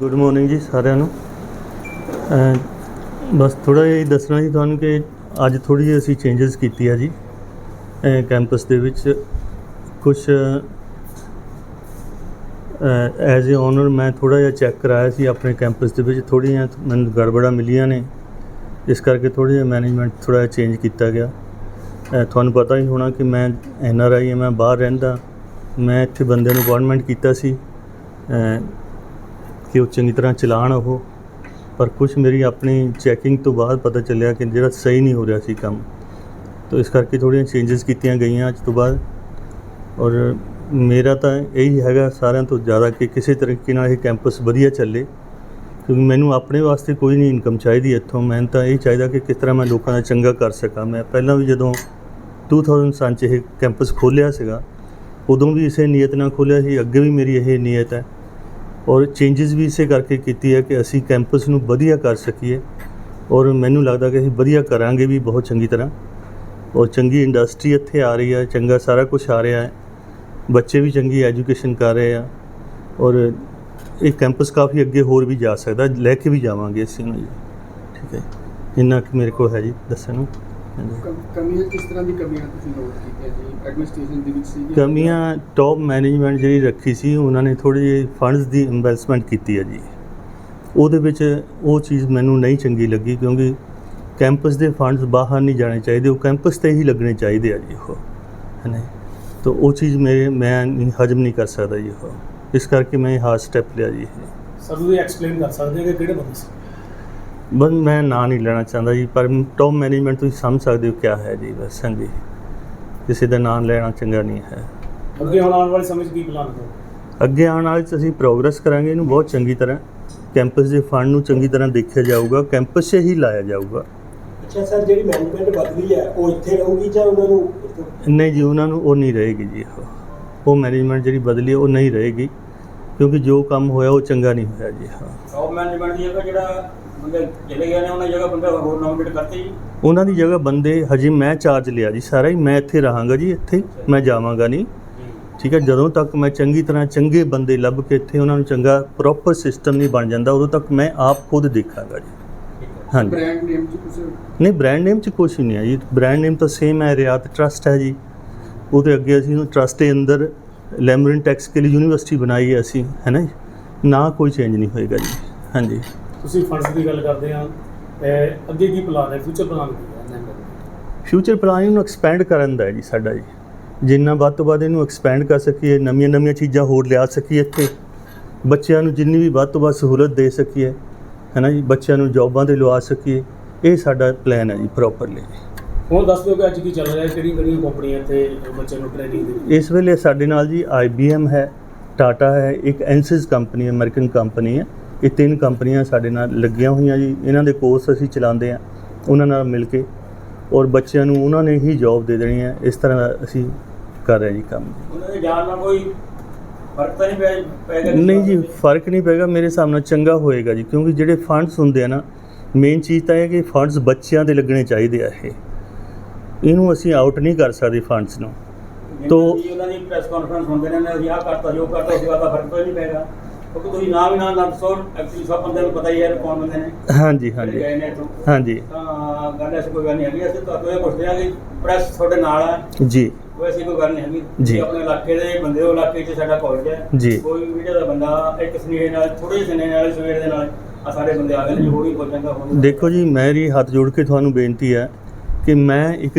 Good morning ਜੀ ਸਾਰਿਆਂ ਨੂੰ। ਬਸ ਥੋੜਾ ਜਿਹਾ ਦੱਸਣਾ ਜੀ ਤੁਹਾਨੂੰ ਕਿ ਅੱਜ ਥੋੜੀ ਜਿਹੀ ਅਸੀਂ ਚੇਂਜਸ ਕੀਤੀ ਆ ਜੀ ਕੈਂਪਸ ਦੇ ਵਿੱਚ। ਕੁਝ ਐਜ਼ ਅ ਓਨਰ ਮੈਂ ਥੋੜਾ ਜਿਹਾ ਚੈੱਕ ਕਰਾਇਆ ਸੀ ਆਪਣੇ ਕੈਂਪਸ ਦੇ ਵਿੱਚ। ਥੋੜ੍ਹੀਆਂ ਮੈਨੂੰ ਗੜਬੜਾਂ ਮਿਲੀਆਂ ਨੇ, ਇਸ ਕਰਕੇ ਥੋੜ੍ਹਾ ਜਿਹਾ ਮੈਨੇਜਮੈਂਟ ਥੋੜਾ ਜਿਹਾ ਚੇਂਜ ਕੀਤਾ ਗਿਆ। ਤੁਹਾਨੂੰ ਪਤਾ ਹੀ ਹੋਣਾ ਕਿ ਮੈਂ ਐਨ ਆਰ ਆਈ ਹਾਂ ਮੈਂ ਬਾਹਰ ਰਹਿੰਦਾ। ਮੈਂ ਇੱਥੇ ਬੰਦੇ ਨੂੰ ਅਪਾਇੰਟਮੈਂਟ ਕੀਤਾ ਸੀ। ਅਹ ਕਿ ਉਹ ਚੰਗੀ ਤਰ੍ਹਾਂ ਚਲਾਣ ਉਹ, ਪਰ ਕੁਝ ਮੇਰੀ ਆਪਣੀ ਚੈਕਿੰਗ ਤੋਂ ਬਾਅਦ ਪਤਾ ਚੱਲਿਆ ਕਿ ਜਿਹੜਾ ਸਹੀ ਨਹੀਂ ਹੋ ਰਿਹਾ ਸੀ ਕੰਮ। ਤਾਂ ਇਸ ਕਰਕੇ ਥੋੜ੍ਹੀਆਂ ਚੇਂਜਸ ਕੀਤੀਆਂ ਗਈਆਂ ਅੱਜ ਤੋਂ ਬਾਅਦ। ਔਰ ਮੇਰਾ ਤਾਂ ਇਹੀ ਹੈਗਾ ਸਾਰਿਆਂ ਤੋਂ ਜ਼ਿਆਦਾ ਕਿ ਕਿਸੇ ਤਰੀਕੇ ਨਾਲ ਇਹ ਕੈਂਪਸ ਵਧੀਆ ਚੱਲੇ, ਕਿਉਂਕਿ ਮੈਨੂੰ ਆਪਣੇ ਵਾਸਤੇ ਕੋਈ ਨਹੀਂ ਇਨਕਮ ਚਾਹੀਦੀ ਇੱਥੋਂ। ਮੈਨੂੰ ਤਾਂ ਇਹ ਚਾਹੀਦਾ ਕਿ ਕਿਸ ਤਰ੍ਹਾਂ ਮੈਂ ਲੋਕਾਂ ਦਾ ਚੰਗਾ ਕਰ ਸਕਾਂ। ਮੈਂ ਪਹਿਲਾਂ ਵੀ ਜਦੋਂ 2007 ਚ ਇਹ ਕੈਂਪਸ ਖੋਲ੍ਹਿਆ ਸੀਗਾ, ਉਦੋਂ ਵੀ ਇਸੇ ਨੀਅਤ ਨਾਲ ਖੋਲ੍ਹਿਆ ਸੀ, ਅੱਗੇ ਵੀ ਮੇਰੀ ਇਹ ਨੀਅਤ ਹੈ। ਔਰ ਚੇਂਜਸ ਵੀ ਇਸੇ ਕਰਕੇ ਕੀਤੀ ਹੈ ਕਿ ਅਸੀਂ ਕੈਂਪਸ ਨੂੰ ਵਧੀਆ ਕਰ ਸਕੀਏ ਔਰ ਮੈਨੂੰ ਲੱਗਦਾ ਕਿ ਅਸੀਂ ਵਧੀਆ ਕਰਾਂਗੇ ਵੀ ਬਹੁਤ ਚੰਗੀ ਤਰ੍ਹਾਂ ਔਰ ਚੰਗੀ ਇੰਡਸਟਰੀ ਇੱਥੇ ਆ ਰਹੀ ਹੈ, ਚੰਗਾ ਸਾਰਾ ਕੁਝ ਆ ਰਿਹਾ ਹੈ। ਬੱਚੇ ਵੀ ਚੰਗੀ ਐਜੂਕੇਸ਼ਨ ਕਰ ਰਹੇ ਆ ਔਰ ਇਹ ਕੈਂਪਸ ਕਾਫੀ ਅੱਗੇ ਹੋਰ ਵੀ ਜਾ ਸਕਦਾ, ਲੈ ਕੇ ਵੀ ਜਾਵਾਂਗੇ ਅਸੀਂ ਨੂੰ ਜੀ। ਠੀਕ ਹੈ ਇੰਨਾ ਕਿ ਮੇਰੇ ਕੋਲ ਹੈ ਜੀ, ਦੱਸਣ ਨੂੰ। ਕਮੀਆਂ ਕਿਸ ਤਰ੍ਹਾਂ ਦੀ ਕਮੀਆਂ ਤੁਸੀਂ ਨੋਟ ਕੀਤੀਆਂ ਜੀ? ਐਡਮਿਨਿਸਟ੍ਰੇਸ਼ਨ ਦੇ ਵਿੱਚ ਸੀ ਕਮੀਆਂ ਟੌਪ ਮੈਨੇਜਮੈਂਟ ਜਿਹੜੀ ਰੱਖੀ ਸੀ ਉਹਨਾਂ ਨੇ ਥੋੜੀ ਜਿਹੀ ਫੰਡਸ ਦੀ ਇਨਵੈਸਟਮੈਂਟ ਕੀਤੀ ਹੈ ਜੀ। ਉਹਦੇ ਵਿੱਚ ਉਹ ਚੀਜ਼ ਮੈਨੂੰ ਨਹੀਂ ਚੰਗੀ ਲੱਗੀ ਕਿਉਂਕਿ ਕੈਂਪਸ ਦੇ ਫੰਡਸ ਬਾਹਰ ਨਹੀਂ ਜਾਣੇ ਚਾਹੀਦੇ ਉਹ ਕੈਂਪਸ ਤੇ ਹੀ ਲੱਗਣੇ ਚਾਹੀਦੇ ਆ ਜੀ ਉਹ ਹੈ ਨਾ ਜੀ। ਤਾਂ ਉਹ ਚੀਜ਼ ਮੇਰੇ ਮੈਂ ਨਹੀਂ ਹਜਮ ਨਹੀਂ ਕਰ ਸਕਦਾ ਜੀ ਉਹ। ਇਸ ਕਰਕੇ ਮੈਂ ਇਹ ਹਾਰਡ ਸਟੈਪ ਲਿਆ ਜੀ। ਸਰ ਤੁਸੀਂ ਐਕਸਪਲੇਨ ਕਰ ਸਕਦੇ ਹੋ ਕਿ ਕਿਹੜੇ ਬੰਦੇ ਸੀ? ਬਸ ਮੈਂ ਨਾਂ ਨਹੀਂ ਲੈਣਾ ਚਾਹੁੰਦਾ ਜੀ ਪਰ ਟੌਪ ਮੈਨੇਜਮੈਂਟ ਤੁਸੀਂ ਸਮਝ ਸਕਦੇ ਹੋ ਕਿਆ ਹੈ ਜੀ ਬਸ ਹਾਂਜੀ। ਕਿਸੇ ਦਾ ਨਾਮ ਲੈਣਾ ਚੰਗਾ ਨਹੀਂ ਹੈ। ਅੱਗੇ ਹੁਣ ਆਉਣ ਵਾਲੇ ਸਮੇਂ 'ਚ ਕੀ ਪਲਾਨ ਹੈ ਅੱਗੇ ਆਉਣ ਵਾਲੇ 'ਚ ਅਸੀਂ ਪ੍ਰੋਗਰੈਸ ਕਰਾਂਗੇ ਇਹਨੂੰ ਬਹੁਤ ਚੰਗੀ ਤਰ੍ਹਾਂ। ਕੈਂਪਸ ਦੇ ਫੰਡ ਨੂੰ ਚੰਗੀ ਤਰ੍ਹਾਂ ਦੇਖਿਆ ਜਾਊਗਾ ਕੈਂਪਸ 'ਚ ਹੀ ਲਾਇਆ ਜਾਊਗਾ। ਅੱਛਾ ਸਰ ਜਿਹੜੀ ਮੈਨੇਜਮੈਂਟ ਬਦਲੀ ਹੈ ਉਹ ਇੱਥੇ ਰਹੂਗੀ ਜਾਂ ਉਹਨਾਂ ਨੂੰ ਨਹੀਂ ਜੀ ਉਹਨਾਂ ਨੂੰ ਉਹ ਨਹੀਂ ਰਹੇਗੀ ਜੀ ਉਹ। ਉਹ ਮੈਨੇਜਮੈਂਟ ਜਿਹੜੀ ਬਦਲੀ ਹੈ ਉਹ ਨਹੀਂ ਰਹੇਗੀ। ਕਿਉਂਕਿ ਜੋ ਕੰਮ ਹੋਇਆ ਉਹ ਚੰਗਾ ਨਹੀਂ ਹੋਇਆ ਜੀ ਹਾਂ। ਟੌਪ ਮੈਨੇਜਮੈਂਟ ਦੀ ਜਗ੍ਹਾ ਜਿਹੜਾ ਬੰਦੇ ਚਲੇ ਗਏ ਨੇ ਉਹਨਾਂ ਦੀ ਜਗ੍ਹਾ ਬੰਦੇ ਹੋਰ ਨੋਮੀਨੇਟ ਕਰਤੇ ਜੀ। ਉਹਨਾਂ ਦੀ ਜਗ੍ਹਾ ਬੰਦੇ ਹਜੇ ਮੈਂ ਚਾਰਜ ਲਿਆ ਜੀ ਸਾਰਾ ਹੀ ਮੈਂ ਇੱਥੇ ਰਹਾਂਗਾ ਜੀ ਇੱਥੇ ਹੀ, ਮੈਂ ਜਾਵਾਂਗਾ ਨਹੀਂ। ਠੀਕ ਹੈ ਜਦੋਂ ਤੱਕ ਮੈਂ ਚੰਗੀ ਤਰ੍ਹਾਂ ਚੰਗੇ ਬੰਦੇ ਲੱਭ ਕੇ ਇੱਥੇ ਉਹਨਾਂ ਨੂੰ ਚੰਗਾ ਪ੍ਰੋਪਰ ਸਿਸਟਮ ਨਹੀਂ ਬਣ ਜਾਂਦਾ ਉਦੋਂ ਤੱਕ ਮੈਂ ਆਪ ਖੁਦ ਦੇਖਾਂਗਾ ਜੀ। ਹਾਂਜੀ। ਬ੍ਰਾਂਡ ਨੇਮ ਚ ਕੁਝ ਨਹੀਂ ਬ੍ਰਾਂਡ ਨੇਮ ਚ ਕੁਛ ਨਹੀਂ ਹੈ ਜੀ। ਬ੍ਰਾਂਡ ਨੇਮ ਤਾਂ ਸੇਮ ਹੈ ਰਿਆਤ ਟਰਸਟ ਹੈ ਜੀ। ਉਹਦੇ ਅੱਗੇ ਅਸੀਂ ਉਹ ਟਰਸਟ ਦੇ ਅੰਦਰ ਲੈਮਰਿਨ ਟੈਕਸ ਕੇ ਲਈ ਯੂਨੀਵਰਸਿਟੀ ਬਣਾਈ ਹੈ ਅਸੀਂ ਹੈ ਨਾ ਜੀ? ਨਾ ਕੋਈ ਚੇਂਜ ਨਹੀਂ ਹੋਏਗਾ ਜੀ। ਹਾਂਜੀ। ਤੁਸੀਂ ਫੰਡਸ ਦੀ ਗੱਲ ਕਰਦੇ ਆ ਅੱਗੇ ਕੀ ਪਲਾਨ ਹੈ? ਫਿਊਚਰ ਪਲਾਨ ਕੀ ਹੈ? ਇਹਨਾਂ ਦਾ ਫਿਊਚਰ ਪਲਾਨ ਨੂੰ ਐਕਸਪੈਂਡ ਕਰਨ ਦਾ ਹੈ ਜੀ ਸਾਡਾ ਜੀ। ਜਿੰਨਾ ਵੱਧ ਤੋਂ ਵੱਧ ਇਹਨੂੰ ਐਕਸਪੈਂਡ ਕਰ ਸਕੀਏ ਨਵੀਆਂ ਨਵੀਆਂ ਚੀਜ਼ਾਂ ਹੋਰ ਲਿਆ ਸਕੀਏ ਇੱਥੇ। ਬੱਚਿਆਂ ਨੂੰ ਜਿੰਨੀ ਵੀ ਵੱਧ ਤੋਂ ਵੱਧ ਸਹੂਲਤ ਦੇ ਸਕੀਏ ਹੈ ਨਾ ਜੀ? ਬੱਚਿਆਂ ਨੂੰ ਜੌਬਾਂ ਤੇ ਲਵਾ ਸਕੀਏ ਇਹ ਸਾਡਾ ਪਲਾਨ ਹੈ ਜੀ ਪ੍ਰੋਪਰਲੀ ਹੁਣ ਦੱਸ ਦਿਓ ਕਿ ਅੱਜ ਕੀ ਚੱਲ ਰਿਹਾ ਹੈ ਕਿਹੜੀ ਕਿਹੜੀਆਂ ਕੰਪਨੀਆਂ ਇੱਥੇ ਬੱਚਿਆਂ ਨੂੰ ਟ੍ਰੇਨਿੰਗ ਦੇ ਇਸ ਵੇਲੇ ਸਾਡੇ ਨਾਲ ਜੀ IBM ਹੈ ਟਾਟਾ ਹੈ ਇੱਕ ਐਂਸਿਸ ਕੰਪਨੀ ਅਮਰੀਕਨ ਕੰਪਨੀ ਹੈ। ਇਹ ਤਿੰਨ ਕੰਪਨੀਆਂ ਸਾਡੇ ਨਾਲ ਲੱਗੀਆਂ ਹੋਈਆਂ ਜੀ। ਇਹਨਾਂ ਦੇ ਕੋਰਸ ਅਸੀਂ ਚਲਾਉਂਦੇ ਆ ਉਹਨਾਂ ਨਾਲ ਮਿਲ ਕੇ। ਔਰ ਬੱਚਿਆਂ ਨੂੰ ਉਹਨਾਂ ਨੇ ਹੀ ਜੌਬ ਦੇ ਦੇਣੀ ਹੈ। ਇਸ ਤਰ੍ਹਾਂ ਅਸੀਂ ਕਰ ਰਹੇ ਜੀ ਕੰਮ। ਉਹਨਾਂ ਦੇ ਜਾਣ ਨਾਲ ਕੋਈ ਫ਼ਰਕ ਤਾਂ ਨਹੀਂ ਪੈਗਾ ਨਹੀਂ ਜੀ ਫ਼ਰਕ ਨਹੀਂ ਪੈਗਾ ਮੇਰੇ ਹਿਸਾਬ ਨਾਲ ਚੰਗਾ ਹੋਏਗਾ ਜੀ। ਕਿਉਂਕਿ ਜਿਹੜੇ ਫੰਡਸ ਹੁੰਦੇ ਆ ਨਾ ਮੇਨ ਚੀਜ਼ ਤਾਂ ਇਹ ਕਿ ਫੰਡਸ ਬੱਚਿਆਂ ਦੇ ਲੱਗਣੇ ਚਾਹੀਦੇ ਆ ਇਹ। ਇਹਨੂੰ ਅਸੀਂ ਆਊਟ ਨਹੀਂ ਕਰ ਸਕਦੇ ਫੰਡਸ ਨੂੰ। ਤੋ- ਉਹਨਾਂ ਦੀ ਪ੍ਰੈਸ ਕਾਨਫਰੰਸ ਹੁੰਦੇ ਨੇ ਅਸੀਂ ਆਹ ਕਰਤਾ ਜੋ ਕਰਤਾ ਉਸ ਦਾ ਫ਼ਰਕ ਤਾਂ ਨਹੀਂ ਪੈਗਾ ਕਿਉਂਕਿ ਤੁਸੀਂ ਨਾਮ ਹੀ ਨਾ ਨਾ ਦੱਸੋ ਐਕਚੁਅਲੀ ਸਭ ਬੰਦੇ ਨੂੰ ਪਤਾ ਹੀ ਹੈ ਕੌਣ ਬੰਦੇ ਨੇ। ਹਾਂਜੀ ਜਿਹੜੇ ਹਾਂਜੀ ਗਏ ਨੇ ਇੱਥੋਂ। ਹਾਂਜੀ। ਤਾਂ ਗੱਲ ਐਸੀ ਕੋਈ ਗੱਲ ਨਹੀਂ ਹੈਗੀ ਅਸੀਂ ਤੁਹਾਨੂੰ ਇਹ ਪੁੱਛਦੇ ਹਾਂ ਕਿ ਪ੍ਰੈਸ ਤੁਹਾਡੇ ਨਾਲ ਹੈ। ਜੀ। ਕੋਈ ਐਸੀ ਕੋਈ ਗੱਲ ਨਹੀਂ ਹੈਗੀ। ਜੀ। ਤੁਸੀਂ ਆਪਣੇ ਇਲਾਕੇ ਦੇ ਬੰਦੇ ਹੋ ਇਲਾਕੇ 'ਚ ਸਾਡਾ ਕਾਲਜ ਹੈ। ਜੀ। ਕੋਈ ਮੀਡੀਆ ਦਾ ਬੰਦਾ ਇੱਕ ਸਨੇਹ ਨਾਲ ਥੋੜੇ ਜਿਹੇ ਸਨੇਹ ਨਾਲ ਸਵੇਰ ਦੇ ਨਾਲ ਆ ਸਾਰੇ ਬੰਦੇ ਆ ਗਏ ਨੇ ਜੋ ਵੀ ਹੋ ਚੰਗਾ ਹੋਊਗਾ। ਦੇਖੋ ਜੀ ਮੇਰੀ ਹੱਥ ਜੋੜ ਕੇ ਤੁਹਾਨੂੰ ਬੇਨਤੀ ਹੈ ਕਿ ਮੈਂ ਇੱਕ